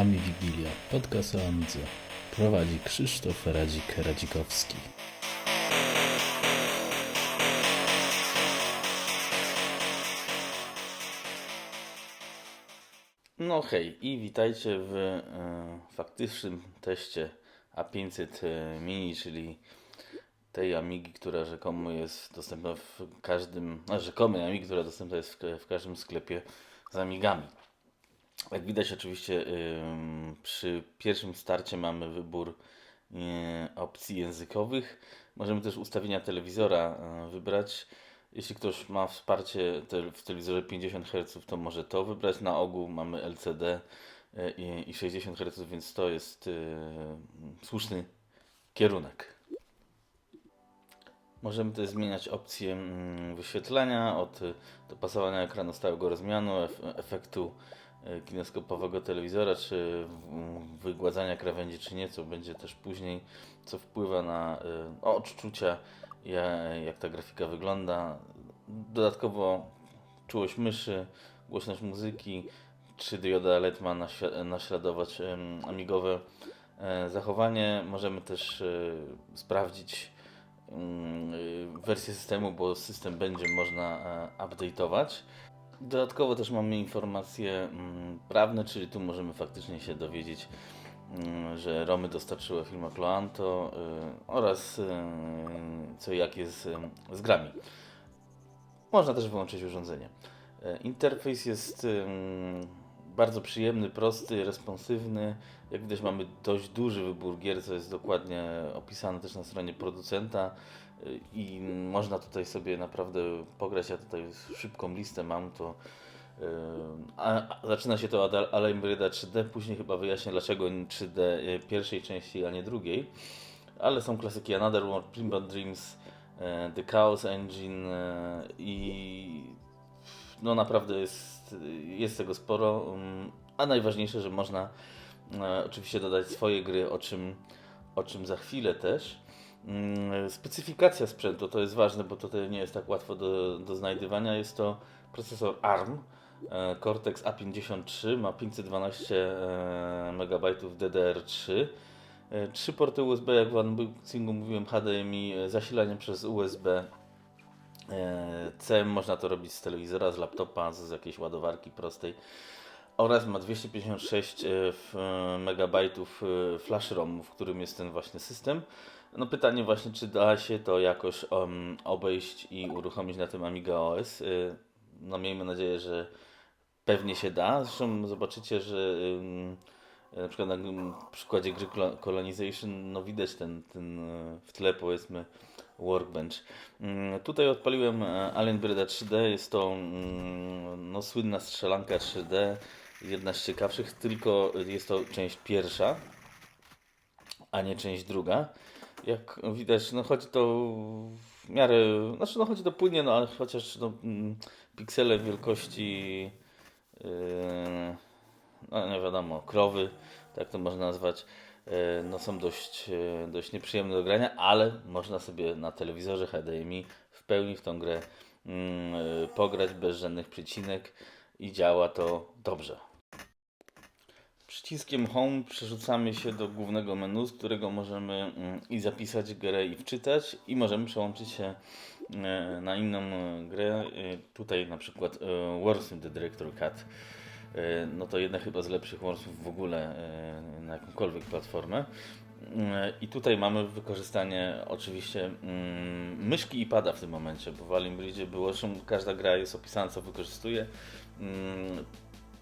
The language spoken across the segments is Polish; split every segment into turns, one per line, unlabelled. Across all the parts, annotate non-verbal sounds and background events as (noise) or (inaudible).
Ami Wigilia, podcast o Amidze. Prowadzi Krzysztof Radzik-Radzikowski.
No hej i witajcie w e, faktycznym teście A500 e, Mini, czyli tej Amigi, która rzekomo jest dostępna w każdym, a rzekomej Amigi, która dostępna jest w, w każdym sklepie z Amigami. Jak widać oczywiście przy pierwszym starcie mamy wybór e, opcji językowych. Możemy też ustawienia telewizora e, wybrać. Jeśli ktoś ma wsparcie w telewizorze 50 Hz, to może to wybrać. Na ogół mamy LCD e, i, i 60 Hz, więc to jest słuszny kierunek. Możemy też zmieniać opcję mm, wyświetlania od y, dopasowania ekranu stałego rozmianu, ef- efektu y, kineskopowego telewizora, czy wygładzania krawędzi, czy nie, co będzie też później, co wpływa na y, odczucia, ja- jak ta grafika wygląda. Dodatkowo czułość myszy, głośność muzyki, czy dioda LED ma naśladować amigowe e, zachowanie. Możemy też e, sprawdzić wersję systemu, bo system będzie można e, update'ować. Dodatkowo też mamy informacje mm, prawne, czyli tu możemy faktycznie się dowiedzieć, mm, że Romy dostarczyła firma Cloanto y, oraz y, co jak jest y, z grami. Można też wyłączyć urządzenie. Interfejs jest bardzo przyjemny, prosty, responsywny. Jak widać mamy dość duży wybór gier, co jest dokładnie opisane też na stronie producenta i można tutaj sobie naprawdę pograć. Ja tutaj szybką listę mam, to y, a, a, zaczyna się to od Al- Alambrida 3D, później chyba wyjaśnię dlaczego 3D y, pierwszej części, a nie drugiej. Ale są klasyki Another World, Primrose Dreams, e, The Chaos Engine i no naprawdę jest, jest tego sporo, um, a najważniejsze, że można oczywiście dodać swoje gry, o czym, o czym za chwilę też. Mm, Specyfikacja sprzętu to jest ważne, bo to nie jest tak łatwo do, do znajdywania. Jest to procesor ARM e, Cortex A53, ma 512 e, MB DDR3. E, Trzy porty USB, jak w unboxingu mówiłem, HDMI, e, zasilanie przez USB e, C, można to robić z telewizora, z laptopa, z jakiejś ładowarki prostej oraz ma 256 e, f- e, megabajtów e, flash ROM, w którym jest ten właśnie system. No pytanie właśnie, czy da się to jakoś um, obejść i uruchomić na tym Amiga OS. E, No miejmy nadzieję, że pewnie się da. Zresztą zobaczycie, że ym, na przykład na przykładzie gry Colo- Colonization, no widać ten, ten e, w tle powiedzmy workbench. Mm, Tutaj odpaliłem e, Alien Breda 3D, jest to mm, no, słynna strzelanka 3D, jedna z ciekawszych, tylko jest to część pierwsza, a nie część druga. Jak widać, no chodzi to w miarę, znaczy no chodzi to płynnie, no ale chociaż no, mm, piksele wielkości yy, no nie wiadomo, krowy, tak to można nazwać, yy, no są dość, yy, dość nieprzyjemne do grania, ale można sobie na telewizorze HDMI w pełni w tą grę yy, pograć bez żadnych przycinek i działa to dobrze. Przyciskiem Home przerzucamy się do głównego menu, z którego możemy mm, i zapisać grę i wczytać i możemy przełączyć się e, na inną e, grę. E, Tutaj na przykład Warsów The Director Cut. No to jedna chyba z lepszych Warsów w ogóle na jakąkolwiek platformę. I tutaj mamy wykorzystanie oczywiście mm, myszki i pada w tym momencie, bo w Alimbridge było, zresztą każda gra jest opisana co wykorzystuje.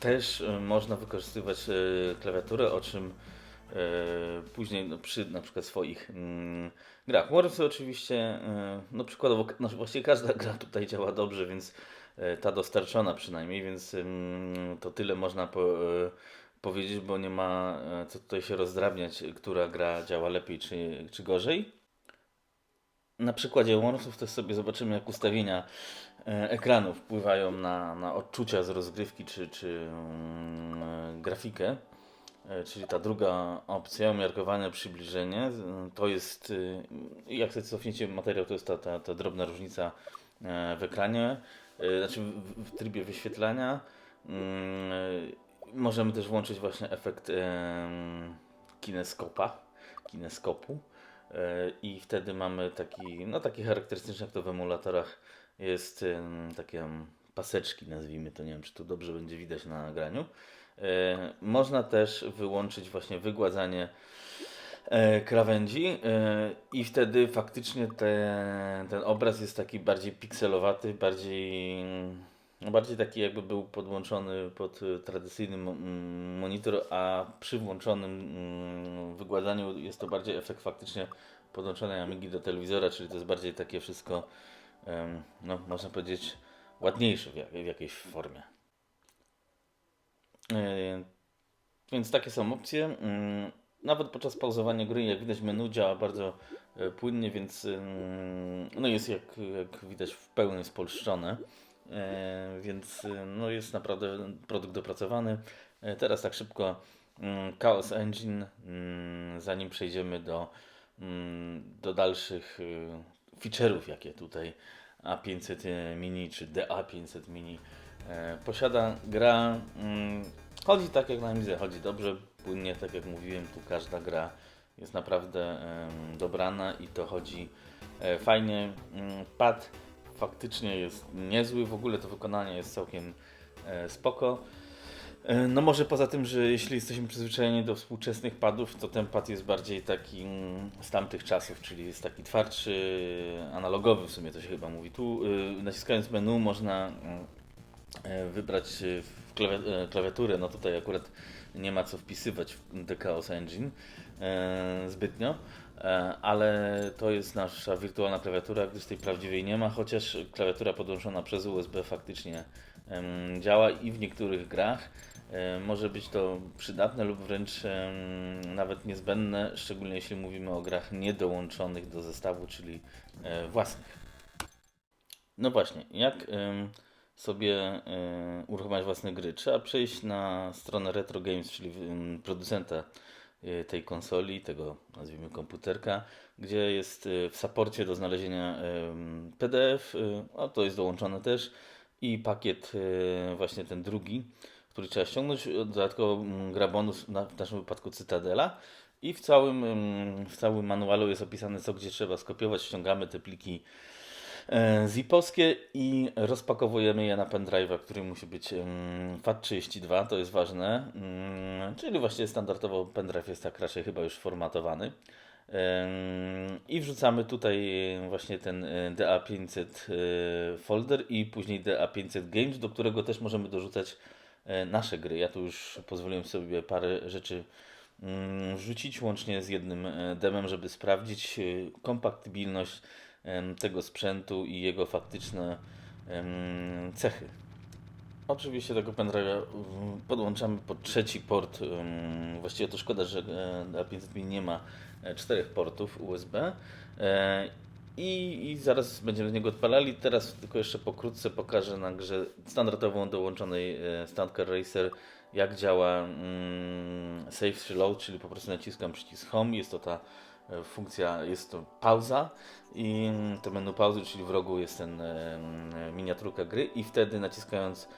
Też e, można wykorzystywać e, klawiaturę, o czym e, później no, przy na przykład swoich mm, grach. Warsy oczywiście, no przykładowo, no, właściwie każda gra tutaj działa dobrze, więc ta dostarczona przynajmniej, więc to tyle można po, powiedzieć, bo nie ma co tutaj się rozdrabniać, która gra działa lepiej czy, czy gorzej. Na przykładzie Warsów też sobie zobaczymy, jak ustawienia ekranu wpływają na, na odczucia z rozgrywki czy, czy mm, e, grafikę. E, Czyli ta druga opcja, umiarkowane przybliżenie, to jest, jak sobie cofniecie materiał, to jest ta, ta, ta drobna różnica e, w ekranie, e, znaczy w, trybie wyświetlania. Mm, możemy też włączyć właśnie efekt kineskopa, kineskopu. E, I wtedy mamy taki, no taki charakterystyczny, jak to w emulatorach jest takie paseczki, nazwijmy to, nie wiem czy to dobrze będzie widać na nagraniu. E, Można też wyłączyć właśnie wygładzanie e, krawędzi e, i wtedy faktycznie te, ten obraz jest taki bardziej pikselowaty, bardziej, no bardziej taki jakby był podłączony pod tradycyjny mo- monitor, a przy włączonym mm, wygładzaniu jest to bardziej efekt faktycznie podłączonej Amigi do telewizora, czyli to jest bardziej takie wszystko, no można powiedzieć, ładniejsze w, jak, w jakiejś formie. E, Więc takie są opcje. Mm, Nawet podczas pauzowania gry, jak widać, menu działa bardzo e, płynnie, więc no jest jak, jak widać w pełni spolszczone. E, Więc no jest naprawdę produkt dopracowany. Teraz tak szybko mm, Chaos Engine, mm, zanim przejdziemy do, do dalszych y, feature'ów, jakie tutaj A500 Mini czy DA500 Mini e, posiada. Gra mm, chodzi tak jak na Amidze, chodzi dobrze, płynnie, tak jak mówiłem, tu każda gra jest naprawdę dobrana i to chodzi e, fajnie. Mm, Pad faktycznie jest niezły, w ogóle to wykonanie jest całkiem e, spoko. E, No może poza tym, że jeśli jesteśmy przyzwyczajeni do współczesnych padów, to ten pad jest bardziej taki mm, z tamtych czasów, czyli jest taki twardszy, analogowy w sumie to się chyba mówi. Tu y, naciskając menu można mm, e, wybrać y, e, klawiaturę, no tutaj akurat nie ma co wpisywać w The Chaos Engine zbytnio, ale to jest nasza wirtualna klawiatura, gdyż tej prawdziwej nie ma, chociaż klawiatura podłączona przez USB faktycznie działa i w niektórych grach może być to przydatne lub wręcz nawet niezbędne, szczególnie jeśli mówimy o grach niedołączonych do zestawu, czyli e, własnych. No właśnie, jak sobie e, uruchamiać własne gry? Trzeba przejść na stronę Retro Games, czyli producenta e, tej konsoli, tego nazwijmy komputerka, gdzie jest e, w saporcie do znalezienia PDF, e, a to jest dołączone też i pakiet e, właśnie ten drugi, który trzeba ściągnąć. Dodatkowo mm, gra bonus, na, w naszym wypadku Cytadela. I w całym, em, w całym manualu jest opisane, co gdzie trzeba skopiować. Ściągamy te pliki e, zipowskie i rozpakowujemy je na pendrive'a, który musi być em, FAT32, to jest ważne. Mm, Czyli właściwie standardowo pendrive jest tak raczej chyba już formatowany. I wrzucamy tutaj właśnie ten e, DA500 e, folder i później DA500 Games, do którego też możemy dorzucać nasze gry. Ja tu już pozwoliłem sobie parę rzeczy mm, wrzucić łącznie z jednym e, demem, żeby sprawdzić e, kompatybilność tego sprzętu i jego faktyczne cechy. Oczywiście tego pendrive'a podłączamy pod trzeci port. Właściwie to szkoda, że e, A500 Mini nie ma e, czterech portów USB. I, I zaraz będziemy z niego odpalali. Teraz tylko jeszcze pokrótce pokażę na grze standardową dołączonej e, Standard Racer jak działa mm, Save Reload, czyli po prostu naciskam przycisk Home. Jest to ta e, funkcja, jest to pauza i mm, to menu pauzy, czyli w rogu jest ten e, mm, miniaturka gry i wtedy naciskając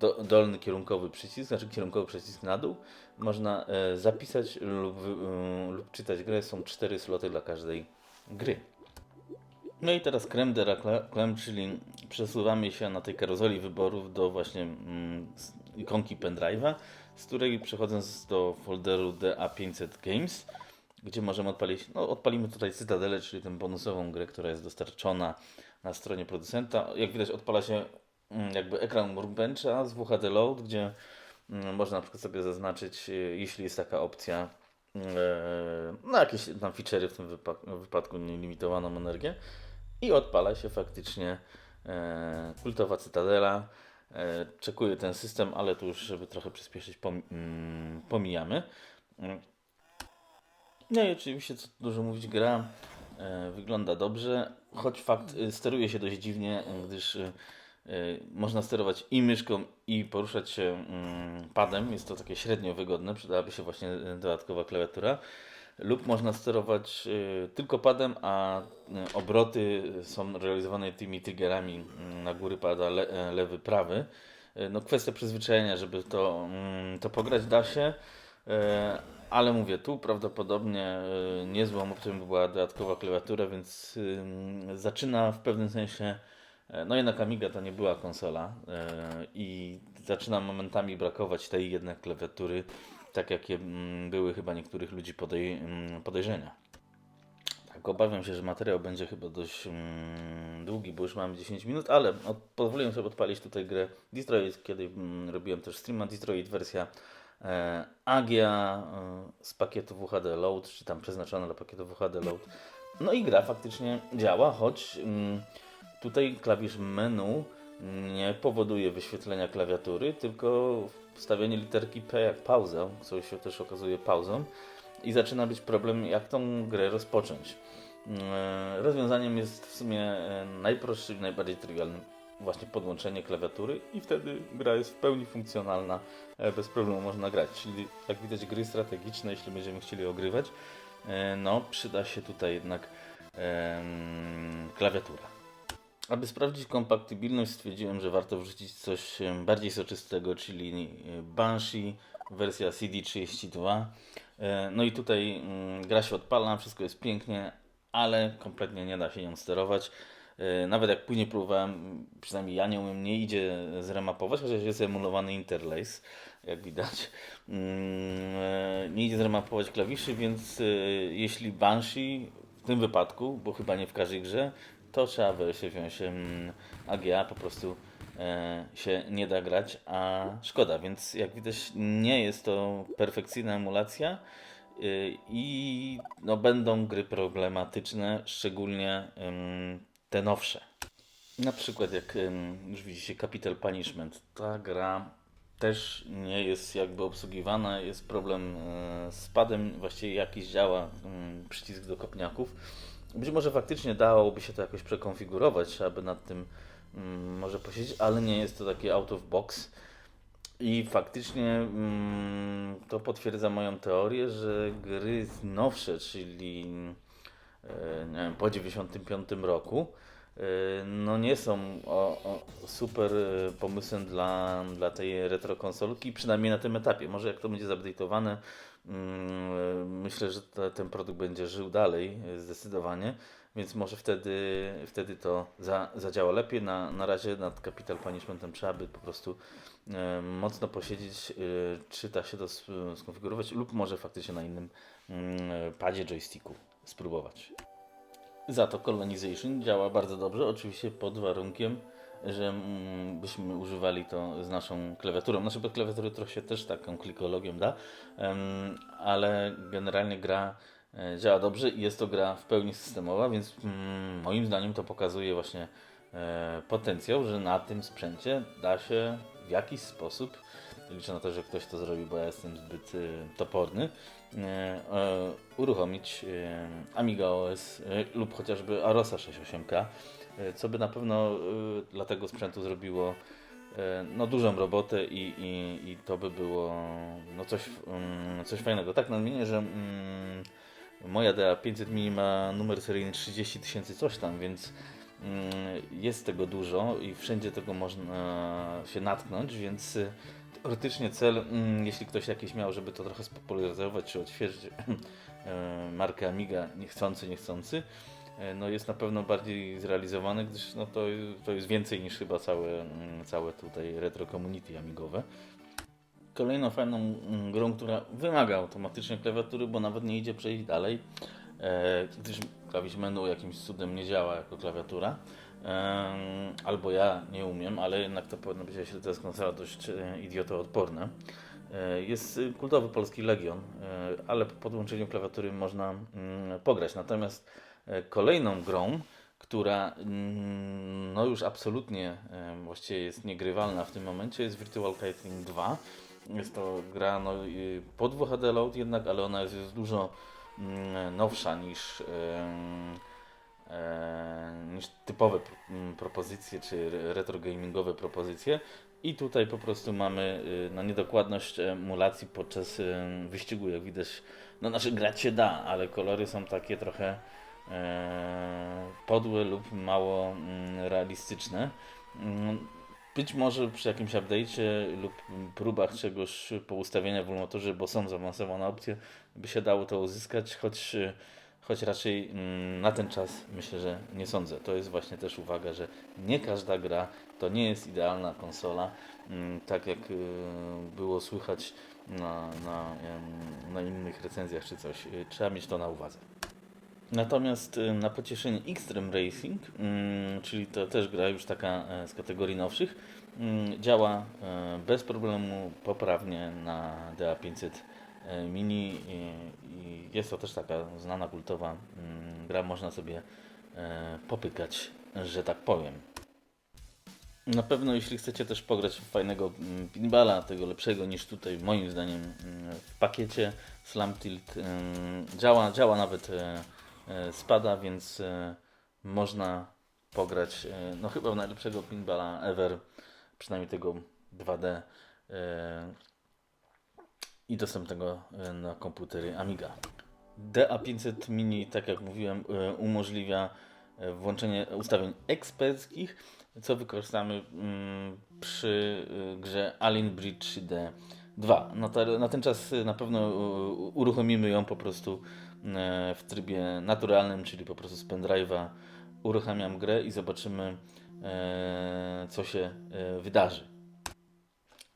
do, dolny kierunkowy przycisk, znaczy kierunkowy przycisk na dół, można zapisać lub, y, lub czytać grę. Są cztery sloty dla każdej gry. No i teraz creme de la creme, czyli przesuwamy się na tej karuzeli wyborów do właśnie mm, ikonki pendrive'a, z której przechodząc do folderu DA500 Games, gdzie możemy odpalić, no odpalimy tutaj Cytadelę, czyli tę bonusową grę, która jest dostarczona na stronie producenta. Jak widać odpala się mm, jakby ekran workbencha z WHD Load, gdzie mm, można na przykład sobie zaznaczyć, y, jeśli jest taka opcja, e, na jakieś tam feature'y w tym wypa- wypadku nielimitowaną energię i odpala się faktycznie e, kultowa Cytadela. E, czekuje ten system, ale tu już, żeby trochę przyspieszyć, mm, pomijamy. No i oczywiście, co dużo mówić, gra wygląda dobrze, choć fakt y, steruje się dość dziwnie, gdyż można sterować i myszką, i poruszać się mm, padem. Jest to takie średnio wygodne, przydałaby się właśnie y, dodatkowa klawiatura. Lub można sterować y, tylko padem, a obroty są realizowane tymi triggerami y, na góry pada le, e, lewy, prawy. e, no kwestia przyzwyczajenia, żeby to, mm, to pograć da się, e, ale mówię, tu prawdopodobnie e, niezłą opcją by była dodatkowa klawiatura, więc zaczyna w pewnym sensie, e, no jednak Amiga to nie była konsola e, i zaczyna momentami brakować tej jednak klawiatury, tak jakie mm, były chyba niektórych ludzi podej, mm, podejrzenia. Tak, obawiam się, że materiał będzie chyba dość mm, długi, bo już mamy 10 minut, ale od, pozwoliłem sobie odpalić tutaj grę Destroyed, kiedy robiłem też streama Destroyed wersja e, AGA e, z pakietu WHD Load, czy tam przeznaczona dla pakietu WHD Load. No i gra faktycznie działa, choć tutaj klawisz menu nie powoduje wyświetlenia klawiatury, tylko wstawianie literki P jak pauzę, co się też okazuje pauzą i zaczyna być problem, jak tą grę rozpocząć. E, Rozwiązaniem jest w sumie e, najprostszy i najbardziej trywialny właśnie podłączenie klawiatury i wtedy gra jest w pełni funkcjonalna, e, bez problemu można grać. Czyli jak widać gry strategiczne, jeśli będziemy chcieli ogrywać, no przyda się tutaj jednak klawiatura. Aby sprawdzić kompatybilność stwierdziłem, że warto wrzucić coś bardziej soczystego, czyli e, Banshee wersja CD32. E, No i tutaj mm, gra się odpala, wszystko jest pięknie, ale kompletnie nie da się nią sterować. E, Nawet jak później próbowałem, przynajmniej ja nie umiem, nie idzie zremapować, chociaż jest emulowany interlace, jak widać. Mm, Nie idzie zremapować klawiszy, więc jeśli Banshee w tym wypadku, bo chyba nie w każdej grze, to trzeba wersję wziąć AGA, po prostu e, się nie da grać, a szkoda, więc jak widać nie jest to perfekcyjna emulacja y, i no, będą gry problematyczne, szczególnie te nowsze. Na przykład jak już widzicie Capital Punishment, ta gra też nie jest jakby obsługiwana, jest problem e, z padem, właściwie jakiś działa przycisk do kopniaków. Być może faktycznie dałoby się to jakoś przekonfigurować, trzeba by nad tym mm, może posiedzieć, ale nie jest to takie out of box. I faktycznie mm, to potwierdza moją teorię, że gry nowsze, czyli e, nie wiem, po 95 roku, no nie są o, o, super e, pomysłem dla, dla tej retro konsolki, przynajmniej na tym etapie. Może jak to będzie zupdate'owane, mm, myślę, że te, ten produkt będzie żył dalej zdecydowanie, więc może wtedy, wtedy to za, zadziała lepiej. Na, na razie nad Capital Punishmentem trzeba by po prostu e, mocno posiedzieć, czy da się to skonfigurować lub może faktycznie na innym mm, padzie joysticku spróbować. Za to Colonization działa bardzo dobrze, oczywiście pod warunkiem, że mm, byśmy używali to z naszą klawiaturą. Nasze pod klawiatury trochę się też taką klikologią da, ale generalnie gra e, działa dobrze i jest to gra w pełni systemowa, więc mm, moim zdaniem to pokazuje właśnie e, potencjał, że na tym sprzęcie da się w jakiś sposób, liczę na to, że ktoś to zrobi, bo ja jestem zbyt e, toporny, e, e, uruchomić e, Amiga OS e, lub chociażby Arosa 68K, e, co by na pewno dla tego sprzętu zrobiło no, dużą robotę i, i, i to by było no, coś, mm, coś fajnego. Tak nadmienię, że mm, moja DA500 Mini ma numer seryjny 30 tysięcy coś tam, więc mm, jest tego dużo i wszędzie tego można się natknąć, więc y, teoretycznie cel, mm, jeśli ktoś jakiś miał, żeby to trochę spopularyzować czy odświeżyć (laughs) e, markę Amiga niechcący, niechcący, e, no jest na pewno bardziej zrealizowany, gdyż no to, to jest więcej niż chyba całe, mm, całe tutaj retro community amigowe. Kolejną fajną mm, grą, która wymaga automatycznie klawiatury, bo nawet nie idzie przejść dalej, e, gdyż klawisz menu jakimś cudem nie działa jako klawiatura. Albo ja nie umiem, ale jednak to powinno być, jeśli to jest konsola dość e, idiotoodporna. E, Jest kultowy polski Legion, e, ale po podłączeniu klawiatury można mm, pograć. Natomiast e, kolejną grą, która mm, no już absolutnie e, właściwie jest niegrywalna w tym momencie, jest Virtual Kiting 2. Jest to gra no, y, pod WHD Load jednak, ale ona jest, jest dużo mm, nowsza niż, e, niż typowe pro- m, propozycje czy re- retro gamingowe propozycje. I tutaj po prostu mamy y, no, niedokładność emulacji podczas y, wyścigu, jak widać. No, znaczy grać się da, ale kolory są takie trochę e, podłe lub mało mm, realistyczne. Mm, być może przy jakimś update'cie lub próbach czegoś poustawienia w emulatorze, bo są zaawansowane opcje, by się dało to uzyskać, choć, choć raczej mm, na ten czas myślę, że nie sądzę. To jest właśnie też uwaga, że nie każda gra to nie jest idealna konsola, mm, tak jak y, było słychać na, na, na innych recenzjach czy coś. Y, Trzeba mieć to na uwadze. Natomiast y, na pocieszenie Extreme Racing, mm, czyli to też gra już taka e, z kategorii nowszych, działa e, bez problemu poprawnie na DA500 e, Mini i, jest to też taka znana kultowa mm, gra, można sobie e, popykać, że tak powiem. Na pewno jeśli chcecie też pograć w fajnego mm, pinballa, tego lepszego niż tutaj moim zdaniem mm, w pakiecie Slam Tilt działa, działa nawet e, e, spada, więc e, można pograć e, no chyba w najlepszego pinballa ever, przynajmniej tego 2D e, i dostępnego e, na komputery Amiga. DA500 Mini, tak jak mówiłem, e, umożliwia e, włączenie ustawień eksperckich, co wykorzystamy mm, przy grze Alien Bridge 3D 2. Na, na ten czas na pewno uruchomimy ją po prostu w trybie naturalnym, czyli po prostu z pendrive'a uruchamiam grę i zobaczymy co się wydarzy.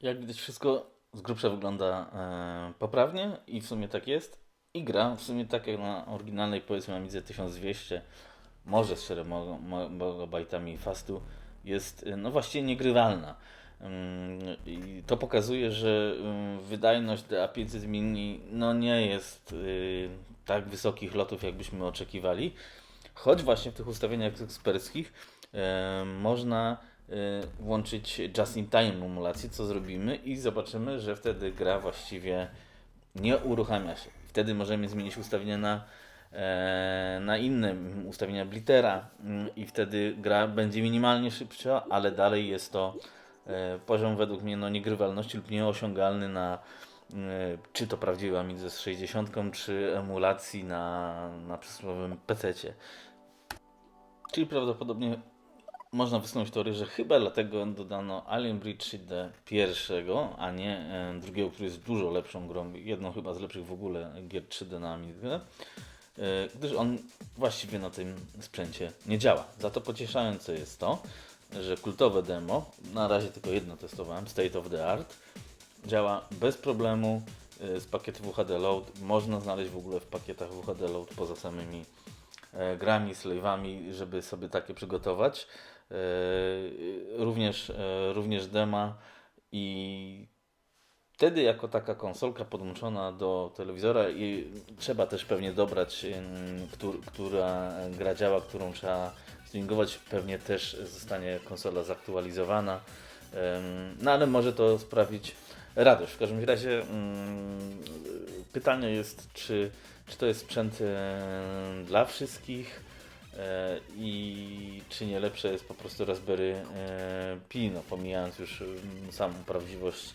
Jak widać wszystko z grubsza wygląda e, poprawnie i w sumie tak jest. I gra w sumie tak jak na oryginalnej powiedzmy Amidze 1200 może z 4 megabajtami fastu jest y, no właściwie niegrywalna. Ym, I to pokazuje, że ym, wydajność DA500 Mini no nie jest y, tak wysokich lotów, jakbyśmy oczekiwali. Choć właśnie w tych ustawieniach eksperckich można włączyć just-in-time emulację, co zrobimy i zobaczymy, że wtedy gra właściwie nie uruchamia się. Wtedy możemy zmienić ustawienia na, e, na inne ustawienia Blittera mm, i wtedy gra będzie minimalnie szybsza, ale dalej jest to e, poziom według mnie no, niegrywalności lub nieosiągalny na e, czy to prawdziwy Amidze z 60, czy emulacji na, na przysłowiowym PC-cie. Czyli prawdopodobnie można wysunąć teorię, że chyba dlatego dodano Alien Bridge 3D pierwszego, a nie e, drugiego, który jest dużo lepszą grą, jedną chyba z lepszych w ogóle gier 3D na Amigę, e, gdyż on właściwie na tym sprzęcie nie działa. Za to pocieszające jest to, że kultowe demo, na razie tylko jedno testowałem, State of the Art, działa bez problemu e, z pakietu WHD Load. Można znaleźć w ogóle w pakietach WHD Load poza samymi grami, slave'ami, żeby sobie takie przygotować. E, Również, e, również dema i wtedy jako taka konsolka podłączona do telewizora i trzeba też pewnie dobrać, która gra działa, którą trzeba streamingować. Pewnie też zostanie konsola zaktualizowana. No ale może to sprawić radość. W każdym razie pytanie jest, czy, czy to jest sprzęt dla wszystkich i czy nie lepsze jest po prostu Raspberry e, Pi, no, pomijając już mm, samą prawdziwość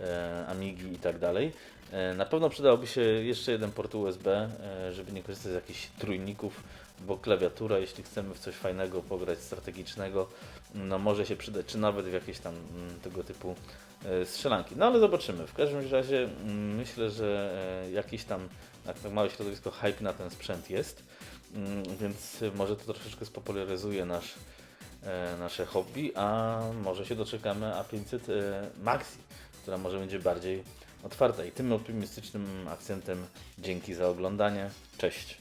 e, Amigi i tak dalej. E, Na pewno przydałoby się jeszcze jeden port USB, e, żeby nie korzystać z jakichś trójników, bo klawiatura, jeśli chcemy w coś fajnego pograć, strategicznego, no może się przydać, czy nawet w jakieś tam mm, tego typu e, strzelanki. No ale zobaczymy. W każdym razie mm, myślę, że e, jakiś tam, jak małe środowisko, hype na ten sprzęt jest, więc może to troszeczkę spopularyzuje nasz, e, nasze hobby, a może się doczekamy A500 e, Maxi, która może będzie bardziej otwarta. I tym optymistycznym akcentem dzięki za oglądanie. Cześć.